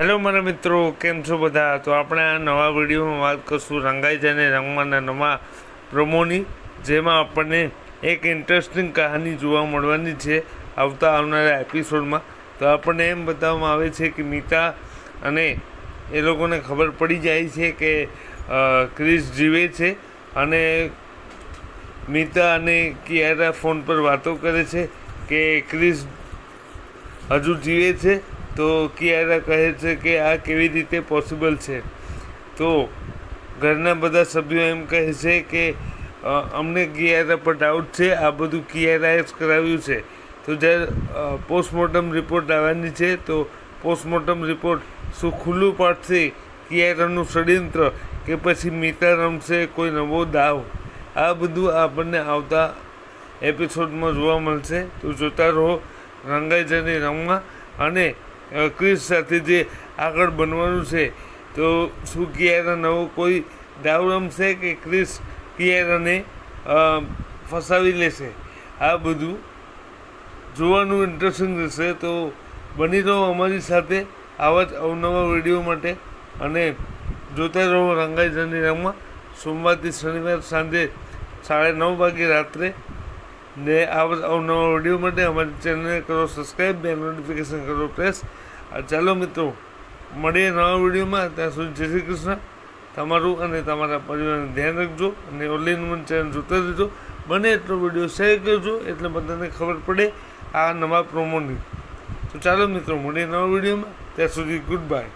Hello મારા મિત્રો, કેમ છો બધા? તો આપણે આ નવા વિડીયોમાં વાત કરશું રંગાઈ જાય રંગમાંના નવા પ્રોમોની, જેમાં આપણને એક ઇન્ટરેસ્ટિંગ કહાની જોવા મળવાની છે આવતા આવનારા એપિસોડમાં તો આપણને એમ બતાવવામાં આવે છે કે મીતા અને એ લોકોને ખબર પડી જાય છે કે ક્રિસ જીવે છે અને મીતા અને કિયારા ફોન પર વાતો કરે છે કે ક્રિસ હજુ જીવે છે તો કિયારા કહે છે કે આ કેવી રીતે પોસિબલ છે? તો ઘરના બધા સભ્યો એમ કહે છે કે અમને કિયારા પર ડાઉટ છે, આ બધું કિયારાએ જ કરાવ્યું છે. તો જ્યારે પોસ્ટમોર્ટમ રિપોર્ટ આવવાની છે, તો પોસ્ટમોર્ટમ રિપોર્ટ શું ખુલ્લું પાડશે? કિયારાનું ષડયંત્ર કે પછી મીતા રમશે, કોઈ નવો દાવ? આ બધું આપણને આવતા એપિસોડમાં જોવા મળશે. તો જોતા રહો, રંગાઈ જઈને રમવા અને ક્રિસ સાથે જે આગળ બનવાનું છે, તો શું કિયારા નવો કોઈ દાવ રમશે કે ક્રિસ કિયારાને ફસાવી લેશે? આ બધું જોવાનું ઇન્ટરેસ્ટિંગ રહેશે. તો બની રહો અમારી સાથે આવા જ અવનવા વીડિયો માટે અને જોતા રહો રંગાઈ જની રમવા સોમવારથી શનિવાર સાંજે સાડા નવ વાગે રાત્રે ને આ જ અવનવા વીડિયો માટે અમારી ચેનલને કરો સબસ્ક્રાઈબ બે નોટિફિકેશન કરો પ્રેસ આ ચાલો મિત્રો, મળીએ નવા વિડીયોમાં ત્યાં સુધી જય શ્રી કૃષ્ણ. તમારું અને તમારા પરિવારનું ધ્યાન રાખજો અને ઓનલાઈન મન ચેનલ જોતા રહેજો. બને એટલો વીડિયો શેર કરજો, એટલે બધાને ખબર પડે આ નવા પ્રોમોની તો ચાલો મિત્રો, મળીએ નવા વિડીયોમાં ત્યાં સુધી ગુડ બાય